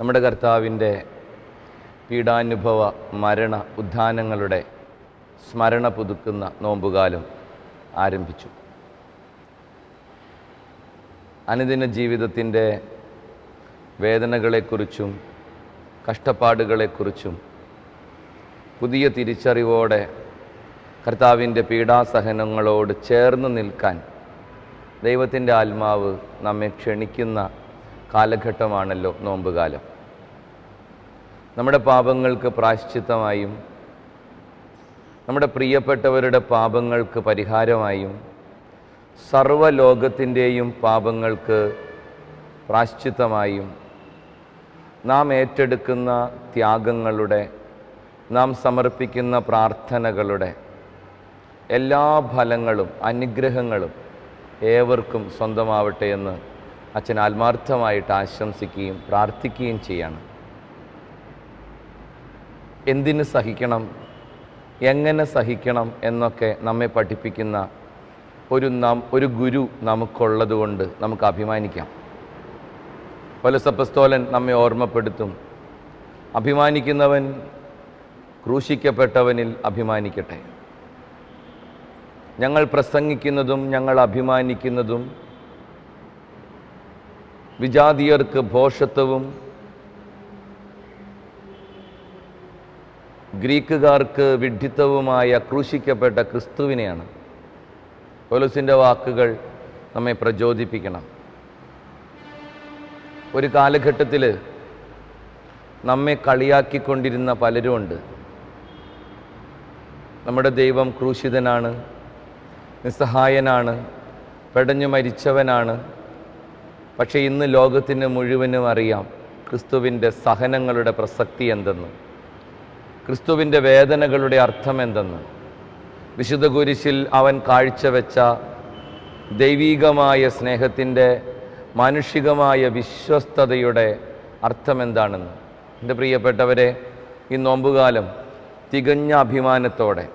നമ്മുടെ കർത്താവിന്റെ പീഡാനുഭവ മരണ ഉദ്ധാനങ്ങളുടെ സ്മരണ പുതുക്കുന്ന നോമ്പുകാലം ആരംഭിച്ചു. അനുദിന ജീവിതത്തിന്റെ വേദനകളെക്കുറിച്ചും കഷ്ടപ്പാടുകളെക്കുറിച്ചും പുതിയ തിരിച്ചറിവോടെ കർത്താവിന്റെ പീഡാസഹനങ്ങളോട് ചേർന്ന് നിൽക്കാൻ ദൈവത്തിന്റെ ആത്മാവ് നമ്മെ ക്ഷണിക്കുന്ന കാലഘട്ടമാണല്ലോ നോമ്പുകാലം. നമ്മുടെ പാപങ്ങൾക്ക് പ്രായശ്ചിത്തമായും നമ്മുടെ പ്രിയപ്പെട്ടവരുടെ പാപങ്ങൾക്ക് പരിഹാരമായും സർവലോകത്തിന്റെയും പാപങ്ങൾക്ക് പ്രാശ്ചിത്തമായും നാം ഏറ്റെടുക്കുന്ന ത്യാഗങ്ങളുടെ നാം സമർപ്പിക്കുന്ന പ്രാർത്ഥനകളുടെ എല്ലാ ഫലങ്ങളും അനുഗ്രഹങ്ങളും ഏവർക്കും സ്വന്തമാവട്ടെ എന്ന് അച്ഛൻ ആത്മാർത്ഥമായിട്ട് ആശംസിക്കുകയും പ്രാർത്ഥിക്കുകയും ചെയ്യണം. എന്തിന് സഹിക്കണം? എങ്ങനെ സഹിക്കണം എന്നൊക്കെ നമ്മെ പഠിപ്പിക്കുന്ന ഒരു നാം ഒരു ഗുരു നമുക്കുള്ളത് കൊണ്ട് നമുക്ക് അഭിമാനിക്കാം. പൊലസപ്പസ്തോലൻ നമ്മെ ഓർമ്മപ്പെടുത്തും. അഭിമാനിക്കുന്നവൻ ക്രൂശിക്കപ്പെട്ടവനിൽ അഭിമാനിക്കട്ടെ. ഞങ്ങൾ പ്രസംഗിക്കുന്നതും ഞങ്ങൾ അഭിമാനിക്കുന്നതും വിജാതീയർക്ക് ഭോഷത്വവും ഗ്രീക്കുകാർക്ക് വിഡ്ഢിത്തവുമായ ക്രൂശിക്കപ്പെട്ട ക്രിസ്തുവിനെയാണ് പോലീസിന്റെ വാക്കുകൾ നമ്മെ പ്രചോദിപ്പിക്കണം. ഒരു കാലഘട്ടത്തിൽ നമ്മെ കളിയാക്കിക്കൊണ്ടിരുന്ന പലരുമുണ്ട് നമ്മുടെ ദൈവം ക്രൂശിതനാണ് നിസ്സഹായനാണ് പെടഞ്ഞു മരിച്ചവനാണ്. പക്ഷേ ഇന്ന് ലോകത്തിന് മുഴുവനും അറിയാം ക്രിസ്തുവിന്റെ സഹനങ്ങളുടെ പ്രസക്തി എന്തെന്ന്. ക്രിസ്തുവിന്റെ വേദനകളുടെ അർത്ഥം എന്തെന്ന് വിശുദ്ധ കുരിശിൽ അവൻ കാഴ്ചവെച്ച ദൈവീകമായ സ്നേഹത്തിന്റെ മാനുഷികമായ വിശ്വസ്തതയുടെ അർത്ഥം എന്താണെന്ന് എന്റെ പ്രിയപ്പെട്ടവരെ ഈ നോമ്പുകാലം തികഞ്ഞ അഭിമാനത്തോടെ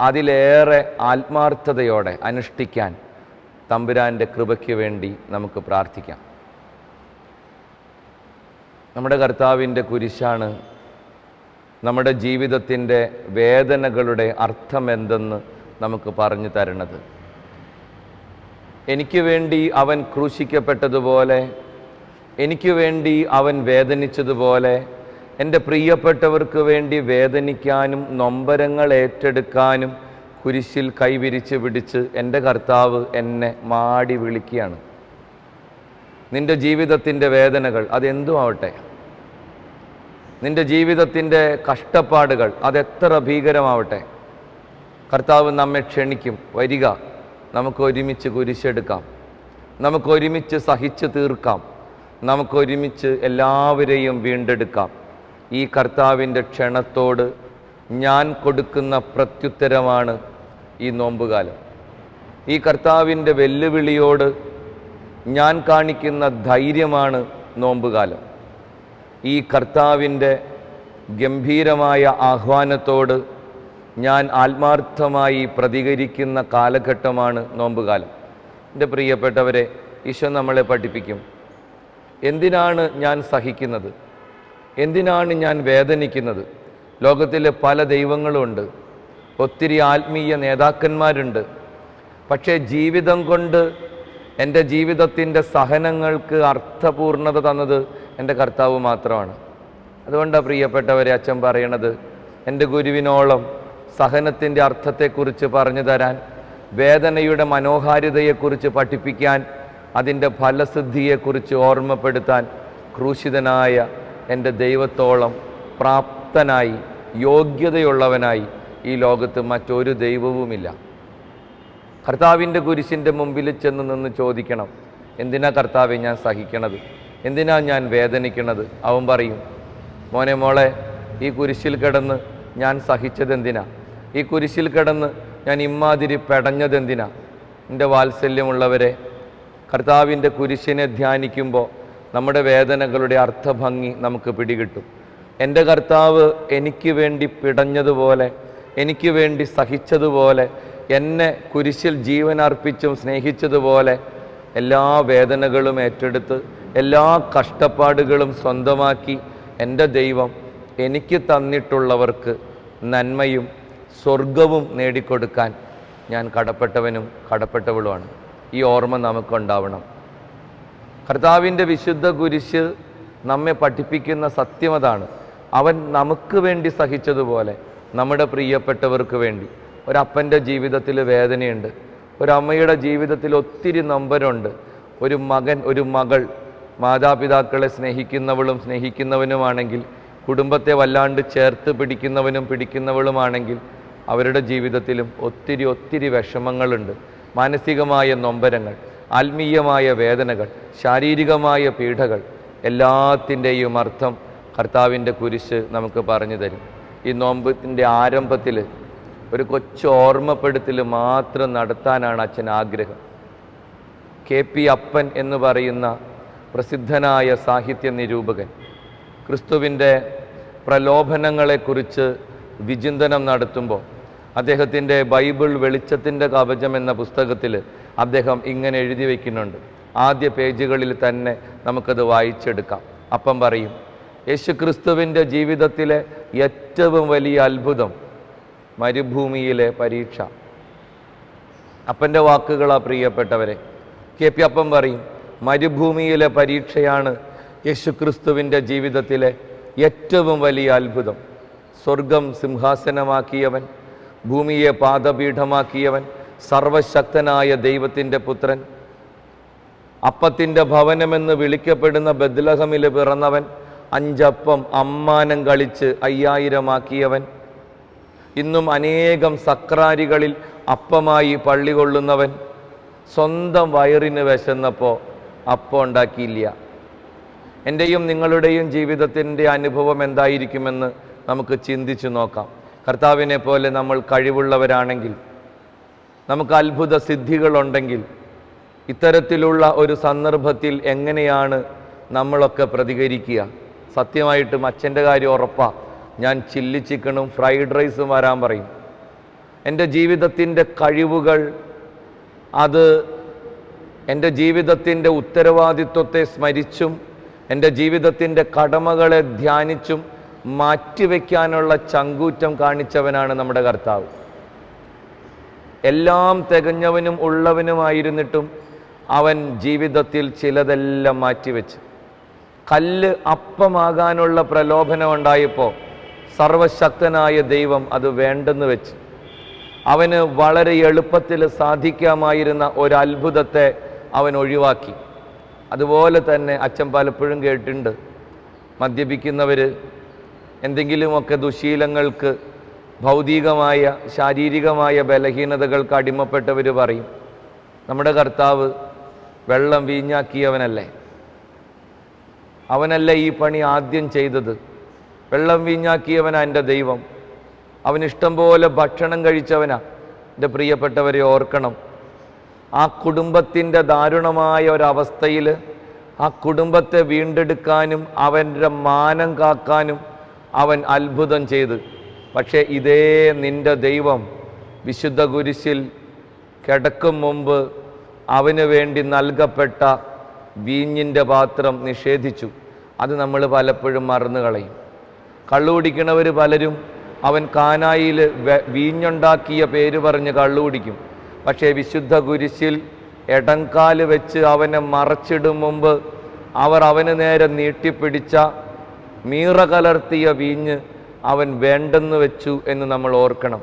അതിലേറെ ആത്മാർത്ഥതയോടെ അനുഷ്ഠിക്കാൻ തമ്പുരാന്റെ കൃപയ്ക്ക് വേണ്ടി നമുക്ക് പ്രാർത്ഥിക്കാം. നമ്മുടെ കർത്താവിന്റെ കുരിശാണ് നമ്മുടെ ജീവിതത്തിന്റെ വേദനകളുടെ അർത്ഥം എന്തെന്ന് നമുക്ക് പറഞ്ഞു തരണത്. എനിക്ക് വേണ്ടി അവൻ ക്രൂശിക്കപ്പെട്ടതുപോലെ എനിക്ക് വേണ്ടി അവൻ വേദനിച്ചതുപോലെ എന്റെ പ്രിയപ്പെട്ടവർക്ക് വേണ്ടി വേദനിക്കാനും നൊമ്പരങ്ങൾ ഏറ്റെടുക്കാനും കുരിശിൽ കൈവിരിച്ച് പിടിച്ച് എന്റെ കർത്താവ് എന്നെ മാടി വിളിക്കുകയാണ്. നിന്റെ ജീവിതത്തിന്റെ വേദനകൾ അതെന്തും ആവട്ടെ നിന്റെ ജീവിതത്തിന്റെ കഷ്ടപ്പാടുകൾ അതെത്ര ഭീകരമാവട്ടെ. കർത്താവ് നമ്മെ ക്ഷണിക്കും. വരിക. നമുക്ക് ഒരുമിച്ച് കുരിശെടുക്കാം. നമുക്ക് ഒരുമിച്ച് സഹിച്ചു തീർക്കാം. നമുക്ക് ഒരുമിച്ച് എല്ലാവരെയും വീണ്ടെടുക്കാം. ഈ കർത്താവിന്റെ ക്ഷണത്തോട് ഞാൻ കൊടുക്കുന്ന പ്രത്യുത്തരമാണ് ഈ നോമ്പുകാലം. ഈ കർത്താവിന്റെ വെല്ലുവിളിയോട് ഞാൻ കാണിക്കുന്ന ധൈര്യമാണ് നോമ്പുകാലം. ഈ കർത്താവിന്റെ ഗംഭീരമായ ആഹ്വാനത്തോട് ഞാൻ ആത്മാർത്ഥമായി പ്രതികരിക്കുന്ന കാലഘട്ടമാണ് നോമ്പുകാലം. എന്റെ പ്രിയപ്പെട്ടവരെ ഈശോ നമ്മളെ പഠിപ്പിക്കും. എന്തിനാണ് ഞാൻ സഹിക്കുന്നത്? എന്തിനാണ് ഞാൻ വേദനിക്കുന്നത്? ലോകത്തിലെ പല ദൈവങ്ങളുമുണ്ട് ഒത്തിരി ആത്മീയ നേതാക്കന്മാരുണ്ട്. പക്ഷേ ജീവിതം കൊണ്ട് എന്റെ ജീവിതത്തിന്റെ സഹനങ്ങൾക്ക് അർത്ഥപൂർണത തന്നത് എന്റെ കർത്താവ് മാത്രമാണ്. അതുകൊണ്ടാണ് പ്രിയപ്പെട്ടവരെ അച്ഛൻ പറയണത് എന്റെ ഗുരുവിനോളം സഹനത്തിന്റെ അർത്ഥത്തെക്കുറിച്ച് പറഞ്ഞു തരാൻ വേദനയുടെ മനോഹാരിതയെക്കുറിച്ച് പഠിപ്പിക്കാൻ അതിന്റെ ഫലസിദ്ധിയെക്കുറിച്ച് ഓർമ്മപ്പെടുത്താൻ ക്രൂശിതനായ എന്റെ ദൈവത്തോളം പ്രാപ്തനായി യോഗ്യതയുള്ളവനായി ഈ ലോകത്ത് മറ്റൊരു ദൈവവുമില്ല. കർത്താവിന്റെ കുരിശിന്റെ മുമ്പിൽ ചെന്ന് നിന്ന് ചോദിക്കണം എന്തിനാ കർത്താവെ ഞാൻ സഹിക്കണത്? എന്തിനാ ഞാൻ വേദനിക്കണത് അവൻ പറയും മോനെ മോളെ ഈ കുരിശിൽ കിടന്ന് ഞാൻ സഹിച്ചതെന്തിനാ? ഈ കുരിശിൽ കിടന്ന് ഞാൻ ഇമ്മാതിരി പെടഞ്ഞത് എന്തിനാ എന്റെ വാത്സല്യമുള്ളവരെ കർത്താവിന്റെ കുരിശിനെ ധ്യാനിക്കുമ്പോൾ നമ്മുടെ വേദനകളുടെ അർത്ഥഭംഗി നമുക്ക് പിടികിട്ടും. എന്റെ കർത്താവ് എനിക്ക് വേണ്ടി പിടഞ്ഞതുപോലെ എനിക്ക് വേണ്ടി സഹിച്ചതുപോലെ എന്നെ കുരിശിൽ ജീവൻ അർപ്പിച്ചും സ്നേഹിച്ചതുപോലെ എല്ലാ വേദനകളും ഏറ്റെടുത്ത് എല്ലാ കഷ്ടപ്പാടുകളും സ്വന്തമാക്കി എന്റെ ദൈവം എനിക്ക് തന്നിട്ടുള്ളവർക്ക് നന്മയും സ്വർഗവും നേടിക്കൊടുക്കാൻ ഞാൻ കടപ്പെട്ടവനും കടപ്പെട്ടവളുമാണ്. ഈ ഓർമ്മ നമുക്കുണ്ടാവണം. കർത്താവിന്റെ വിശുദ്ധ കുരിശ് നമ്മെ പഠിപ്പിക്കുന്ന സത്യം അതാണ്. അവൻ നമുക്ക് വേണ്ടി സഹിച്ചതുപോലെ നമ്മുടെ പ്രിയപ്പെട്ടവർക്ക് വേണ്ടി. ഒരപ്പന്റെ ജീവിതത്തിൽ വേദനയുണ്ട്. ഒരമ്മയുടെ ജീവിതത്തിൽ ഒത്തിരി നമ്പരുണ്ട് ഒരു മകൻ ഒരു മകൾ മാതാപിതാക്കളെ സ്നേഹിക്കുന്നവളും സ്നേഹിക്കുന്നവനുമാണെങ്കിൽ കുടുംബത്തെ വല്ലാണ്ട് ചേർത്ത് പിടിക്കുന്നവനും പിടിക്കുന്നവളുമാണെങ്കിൽ അവരുടെ ജീവിതത്തിലും ഒത്തിരി ഒത്തിരി വിഷമങ്ങളുണ്ട്. മാനസികമായ നൊമ്പരങ്ങൾ ആത്മീയമായ വേദനകൾ ശാരീരികമായ പീഡകൾ എല്ലാത്തിന്റെയും അർത്ഥം കർത്താവിന്റെ കുരിശ് നമുക്ക് പറഞ്ഞു തരും. ഈ നോമ്പത്തിന്റെ ആരംഭത്തിൽ ഒരു കൊച്ചു ഓർമ്മപ്പെടുത്തൽ മാത്രം നടത്താനാണ് അച്ഛൻ ആഗ്രഹം. കെ പി അപ്പൻ എന്ന് പറയുന്ന പ്രസിദ്ധനായ സാഹിത്യ നിരൂപകൻ. ക്രിസ്തുവിന്റെ പ്രലോഭനങ്ങളെക്കുറിച്ച് വിചിന്തനം നടത്തുമ്പോൾ അദ്ദേഹത്തിന്റെ ബൈബിൾ വെളിച്ചത്തിന്റെ കവചം എന്ന പുസ്തകത്തിൽ അദ്ദേഹം ഇങ്ങനെ എഴുതി വയ്ക്കുന്നുണ്ട്. ആദ്യ പേജുകളിൽ തന്നെ നമുക്കത് വായിച്ചെടുക്കാം. അപ്പം പറയും യേശു ക്രിസ്തുവിന്റെ ജീവിതത്തിലെ ഏറ്റവും വലിയ അത്ഭുതം മരുഭൂമിയിലെ പരീക്ഷ. അപ്പന്റെ വാക്കുകളാ പ്രിയപ്പെട്ടവരെ. കെ പി അപ്പം പറയും മരുഭൂമിയിലെ പരീക്ഷയാണ് യേശുക്രിസ്തുവിന്റെ ജീവിതത്തിലെ ഏറ്റവും വലിയ അത്ഭുതം. സ്വർഗം സിംഹാസനമാക്കിയവൻ ഭൂമിയെ പാദപീഠമാക്കിയവൻ സർവശക്തനായ ദൈവത്തിന്റെ പുത്രൻ അപ്പത്തിന്റെ ഭവനമെന്ന് വിളിക്കപ്പെടുന്ന ബദ്ലഹമിൽ പിറന്നവൻ അഞ്ചപ്പം അമ്മാനം കളിച്ച് അയ്യായിരമാക്കിയവൻ. ഇന്നും അനേകം സക്രാരികളിൽ അപ്പമായി പള്ളി കൊള്ളുന്നവൻ സ്വന്തം വയറിന് വിശന്നപ്പോൾ അപ്പം ഉണ്ടാക്കിയില്ല. എന്റെയും നിങ്ങളുടെയും ജീവിതത്തിന്റെ അനുഭവം എന്തായിരിക്കുമെന്ന് നമുക്ക് ചിന്തിച്ചു നോക്കാം. കർത്താവിനെ പോലെ നമ്മൾ കഴിവുള്ളവരാണെങ്കിൽ നമുക്ക് അത്ഭുത സിദ്ധികളുണ്ടെങ്കിൽ ഇത്തരത്തിലുള്ള ഒരു സന്ദർഭത്തിൽ എങ്ങനെയാണ് നമ്മളൊക്കെ പ്രതികരിക്കുക? സത്യമായിട്ടും അച്ഛന്റെ കാര്യം ഉറപ്പാ. ഞാൻ ചില്ലി ചിക്കനും ഫ്രൈഡ് റൈസും വരാൻ പറയും. എന്റെ ജീവിതത്തിന്റെ കഴിവുകൾ അത് എന്റെ ജീവിതത്തിന്റെ ഉത്തരവാദിത്വത്തെ സ്മരിച്ചും എന്റെ ജീവിതത്തിന്റെ കടമകളെ ധ്യാനിച്ചും മാറ്റിവെക്കാനുള്ള ചങ്കൂറ്റം കാണിച്ചവനാണ് നമ്മുടെ കർത്താവ്. എല്ലാം തികഞ്ഞവനും ഉള്ളവനുമായിരുന്നിട്ടും അവൻ ജീവിതത്തിൽ ചിലതെല്ലാം മാറ്റിവെച്ച്. കല്ല് അപ്പമാകാനുള്ള പ്രലോഭനം ഉണ്ടായപ്പോൾ സർവശക്തനായ ദൈവം അത് വേണ്ടെന്ന് വെച്ച്. അവന് വളരെ എളുപ്പത്തിൽ സാധിക്കാമായിരുന്ന ഒരു അത്ഭുതത്തെ അവൻ ഒഴിവാക്കി. അതുപോലെ തന്നെ അച്ഛൻ പലപ്പോഴും കേട്ടിട്ടുണ്ട്. മദ്യപിക്കുന്നവർ എന്തെങ്കിലുമൊക്കെ ദുശീലങ്ങൾക്ക് ഭൗതികമായ ശാരീരികമായ ബലഹീനതകൾക്ക് അടിമപ്പെട്ടവർ പറയും നമ്മുടെ കർത്താവ് വെള്ളം വീഞ്ഞാക്കിയവനല്ലേ? അവനല്ല ഈ പണി ആദ്യം ചെയ്തത്? വെള്ളം വീഞ്ഞാക്കിയവനാ എന്റെ ദൈവം. അവനിഷ്ടം പോലെ ഭക്ഷണം കഴിച്ചവനാ. എന്റെ പ്രിയപ്പെട്ടവരെ ഓർക്കണം. ആ കുടുംബത്തിന്റെ ദാരുണമായ ഒരവസ്ഥയിൽ ആ കുടുംബത്തെ വീണ്ടെടുക്കാനും അവന്റെ മാനം കാക്കാനും അവൻ അത്ഭുതം ചെയ്ത്. പക്ഷേ ഇതേ നിന്റെ ദൈവം വിശുദ്ധ കുരിശിൽ കിടക്കും മുമ്പ് അവന് വേണ്ടി നൽകപ്പെട്ട വീഞ്ഞിന്റെ പാത്രം നിഷേധിച്ചു. അത് നമ്മൾ പലപ്പോഴും മറന്നു കളയും. കള്ളുപിടിക്കണവർ പലരും അവൻ കാനായിൽ വീഞ്ഞുണ്ടാക്കിയ പേര് പറഞ്ഞ് കള്ളു കുടിക്കും പക്ഷേ വിശുദ്ധ കുരിശിൽ എടങ്കാൽ വെച്ച് അവനെ മറച്ചിടും മുമ്പ് അവർ അവന് നേരെ നീട്ടിപ്പിടിച്ച മീറ കലർത്തിയ വീഞ്ഞ് അവൻ വേണ്ടെന്ന് വെച്ചു എന്ന് നമ്മൾ ഓർക്കണം.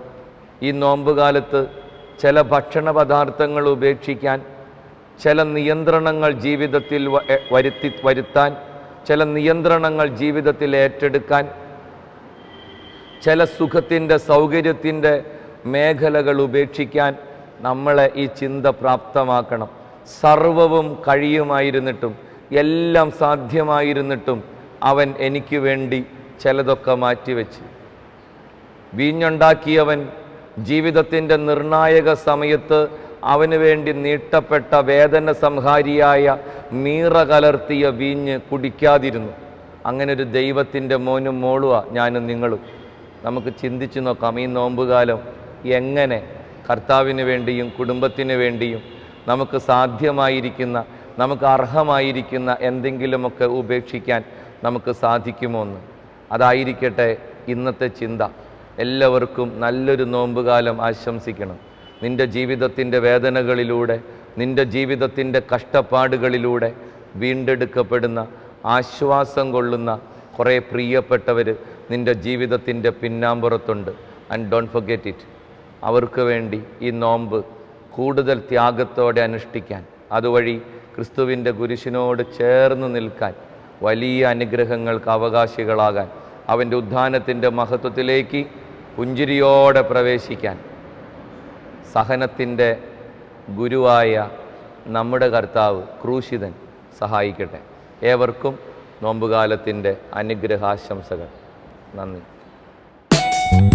ഈ നോമ്പുകാലത്ത് ചില ഭക്ഷണ പദാർത്ഥങ്ങൾ ഉപേക്ഷിക്കാൻ ചില നിയന്ത്രണങ്ങൾ ജീവിതത്തിൽ വരുത്തി വരുത്താൻ ചില നിയന്ത്രണങ്ങൾ ജീവിതത്തിൽ ഏറ്റെടുക്കാൻ ചില സുഖത്തിന്റെ സൗകര്യത്തിന്റെ മേഖലകൾ ഉപേക്ഷിക്കാൻ നമ്മളെ ഈ ചിന്ത പ്രാപ്തമാക്കണം. സർവവും കഴിയുമായിരുന്നിട്ടും എല്ലാം സാധ്യമായിരുന്നിട്ടും അവൻ എനിക്ക് വേണ്ടി ചിലതൊക്കെ മാറ്റിവെച്ച്. വീഞ്ഞുണ്ടാക്കിയവൻ ജീവിതത്തിന്റെ നിർണായക സമയത്ത് അവന് വേണ്ടി നീട്ടപ്പെട്ട വേദന സംഹാരിയായ മീറ കലർത്തിയ വീഞ്ഞ് കുടിക്കാതിരുന്നു. അങ്ങനെ ഒരു ദൈവത്തിന്റെ മോനും മോളുവാ ഞാനും നിങ്ങളും. നമുക്ക് ചിന്തിച്ചു നോക്കാം ഈ നോമ്പുകാലം എങ്ങനെ കർത്താവിന് വേണ്ടിയും കുടുംബത്തിന് വേണ്ടിയും നമുക്ക് സാധ്യമായിരിക്കുന്ന നമുക്ക് അർഹമായിരിക്കുന്ന എന്തെങ്കിലുമൊക്കെ ഉപേക്ഷിക്കാൻ നമുക്ക് സാധിക്കുമോ എന്ന് അതായിരിക്കട്ടെ ഇന്നത്തെ ചിന്ത. എല്ലാവർക്കും നല്ലൊരു നോമ്പുകാലം ആശംസിക്കണം. നിന്റെ ജീവിതത്തിന്റെ വേദനകളിലൂടെ നിന്റെ ജീവിതത്തിന്റെ കഷ്ടപ്പാടുകളിലൂടെ വീണ്ടെടുക്കപ്പെടുന്ന ആശ്വാസം കൊള്ളുന്ന കുറേ പ്രിയപ്പെട്ടവർ നിന്റെ ജീവിതത്തിന്റെ പിന്നാമ്പുറത്തുണ്ട്. ആൻഡ് ഡോണ്ട് ഫൊഗെറ്റ് ഇറ്റ് അവർക്ക് വേണ്ടി ഈ നോമ്പ് കൂടുതൽ ത്യാഗത്തോടെ അനുഷ്ഠിക്കാൻ. അതുവഴി ക്രിസ്തുവിന്റെ കുരിശിനോട് ചേർന്ന് നിൽക്കാൻ വലിയ അനുഗ്രഹങ്ങൾക്ക് അവകാശികളാകാൻ അവന്റെ ഉദ്ധാനത്തിന്റെ മഹത്വത്തിലേക്ക് പുഞ്ചിരിയോടെ പ്രവേശിക്കാൻ. സഹനത്തിന്റെ ഗുരുവായ നമ്മുടെ കർത്താവ് ക്രൂശിതൻ സഹായിക്കട്ടെ. ഏവർക്കും നോമ്പുകാലത്തിന്റെ അനുഗ്രഹാശംസകൾ. നന്ദി.